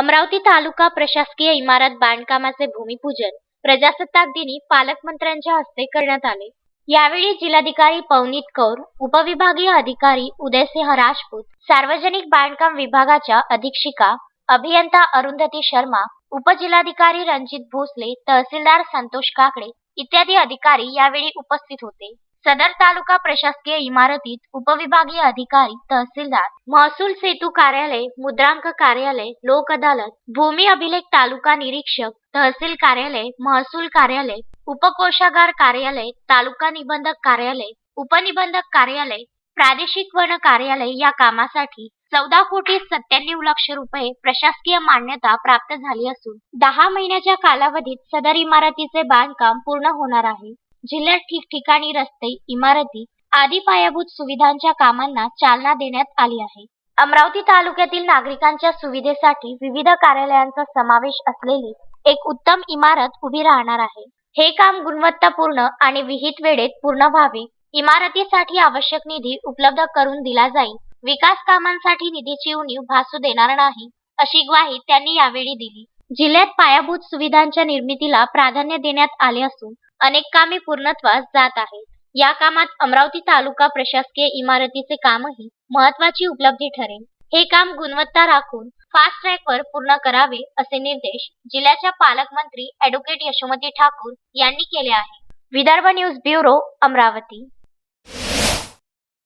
अमरावती तालुका प्रशासकीय इमारत बांधकामाचे भूमिपूजन प्रजासत्ताक दिनी पालकमंत्र्यांच्या हस्ते करण्यात आले. यावेळी जिल्हाधिकारी पवनीत कौर उपविभागीय अधिकारी उदयसिंह राजपूत सार्वजनिक बांधकाम विभागाच्या अधीक्षिका अभियंता अरुंधती शर्मा उपजिल्हाधिकारी रणजित भोसले तहसीलदार संतोष काकडे इत्यादी अधिकारी यावेळी उपस्थित होते. सदर तालुका प्रशासकीय इमारतीत उपविभागीय अधिकारी तहसीलदार महसूल सेतू कार्यालय मुद्रांक कार्यालय लोक अदालत भूमी अभिलेख तालुका निरीक्षक तहसील कार्यालय महसूल कार्यालय उपकोषागार कार्यालय तालुका निबंधक कार्यालय उपनिबंधक कार्यालय प्रादेशिक वन कार्यालय या कामासाठी चौदा कोटी सत्त्याण्णव लक्ष रुपये प्रशासकीय मान्यता प्राप्त झाली असून दहा महिन्याच्या कालावधीत सदर इमारतीचे बांधकाम पूर्ण होणार आहे. जिल्ह्यात ठिकठिकाणी रस्ते इमारती आदी पायाभूत सुविधांच्या कामांना चालना देण्यात आली आहे. अमरावती तालुक्यातील नागरिकांच्या सुविधेसाठी विविध कार्यालयांचा समावेश असलेली एक उत्तम इमारत उभी राहणार आहे. हे काम गुणवत्तापूर्ण आणि विहित वेळेत पूर्ण व्हावे. इमारतीसाठी आवश्यक निधी उपलब्ध करून दिला जाईल. विकास कामांसाठी निधीची उणीव भासू देणार नाही अशी ग्वाही त्यांनी यावेळी दिली. जिल्ह्यात पायाभूत सुविधांच्या निर्मितीला प्राधान्य देण्यात आले असून अनेक कामे पूर्णत्वास जात आहेत. या कामात अमरावती तालुका प्रशासकीय इमारतीचे कामही महत्वाची उपलब्धी ठरेल. हे काम गुणवत्ता राखून फास्ट ट्रॅकवर पूर्ण करावे असे निर्देश जिल्ह्याच्या पालकमंत्री अॅडव्होकेट यशोमती ठाकूर यांनी केले आहे विदर्भ न्यूज ब्युरो अमरावती.